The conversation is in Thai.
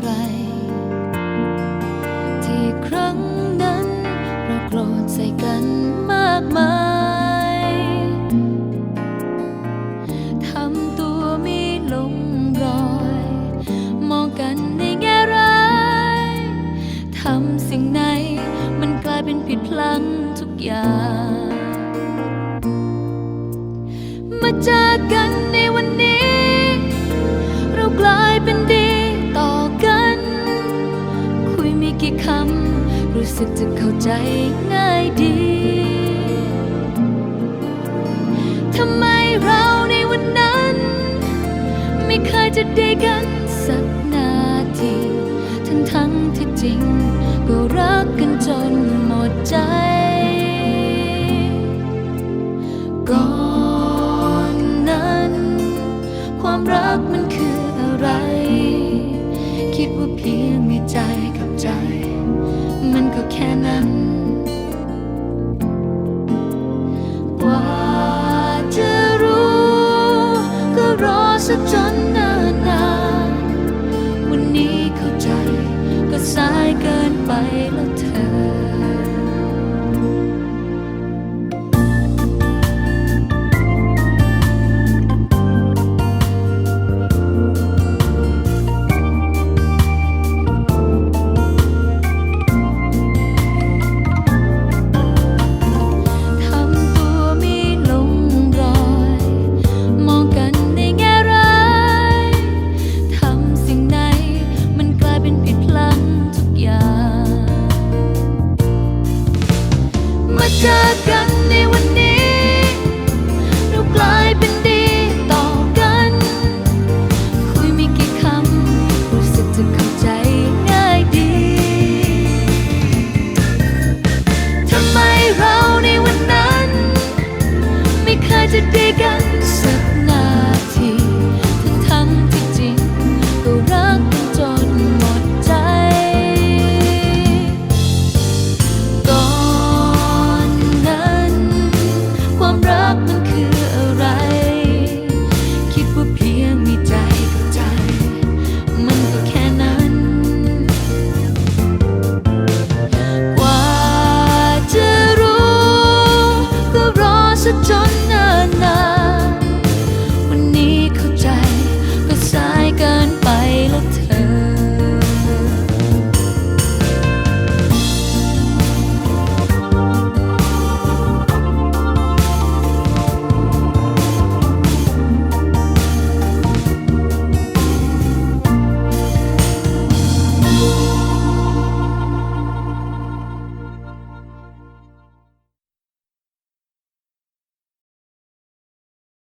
ไร ที่ครั้งนั้นเราโกรธใส่กันมากมายทำตัวไม่ลงรอย มองกันในแง่ร้ายทำสิ่งไหนมันกลายเป็นผิดพลั้งทุกอย่าง มาเจอกัน คุยมีกี่คำ รู้สึกจะเข้าใจง่ายดี ทำไมเราในวันนั้น ไม่เคยจะได้กันสักนาที ทั้งทั้งๆที่จริง ก็รักกันจนหมดใจก่อนนั้น ความรักมันคืออะไระจนนานนานวันนี้เข้าใจก็สายเกินไปแล้วเธอ shut sa dyan na